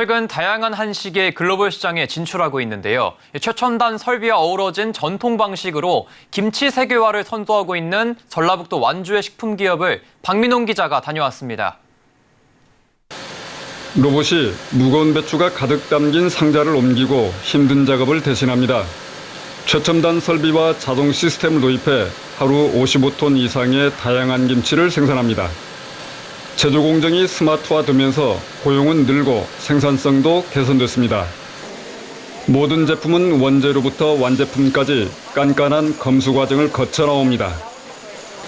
최근 다양한 한식의 글로벌 시장에 진출하고 있는데요. 최첨단 설비와 어우러진 전통 방식으로 김치 세계화를 선도하고 있는 전라북도 완주의 식품 기업을 박민홍 기자가 다녀왔습니다. 로봇이 무거운 배추가 가득 담긴 상자를 옮기고 힘든 작업을 대신합니다. 최첨단 설비와 자동 시스템을 도입해 하루 55톤 이상의 다양한 김치를 생산합니다. 제조 공정이 스마트화되면서 고용은 늘고 생산성도 개선됐습니다. 모든 제품은 원재료부터 완제품까지 깐깐한 검수 과정을 거쳐 나옵니다.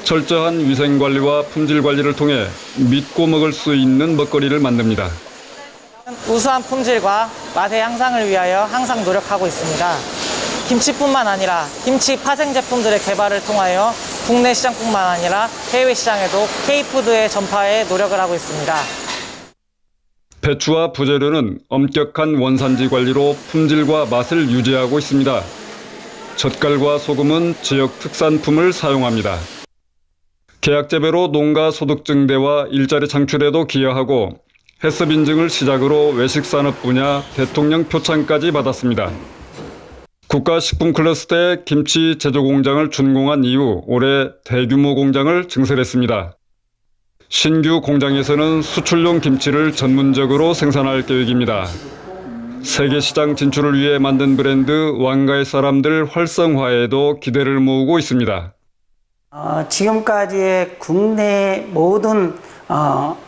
철저한 위생 관리와 품질 관리를 통해 믿고 먹을 수 있는 먹거리를 만듭니다. 우수한 품질과 맛의 향상을 위하여 항상 노력하고 있습니다. 김치뿐만 아니라 김치 파생 제품들의 개발을 통하여 국내 시장뿐만 아니라 해외 시장에도 K푸드의 전파에 노력을 하고 있습니다. 배추와 부재료는 엄격한 원산지 관리로 품질과 맛을 유지하고 있습니다. 젓갈과 소금은 지역 특산품을 사용합니다. 계약 재배로 농가 소득 증대와 일자리 창출에도 기여하고 햇섭 인증을 시작으로 외식 산업 분야 대통령 표창까지 받았습니다. 국가식품 클러스터에 김치 제조 공장을 준공한 이후 올해 대규모 공장을 증설했습니다. 신규 공장에서는 수출용 김치를 전문적으로 생산할 계획입니다. 세계 시장 진출을 위해 만든 브랜드 왕가의 사람들 활성화에도 기대를 모으고 있습니다. 어, 지금까지의 국내 모든 어,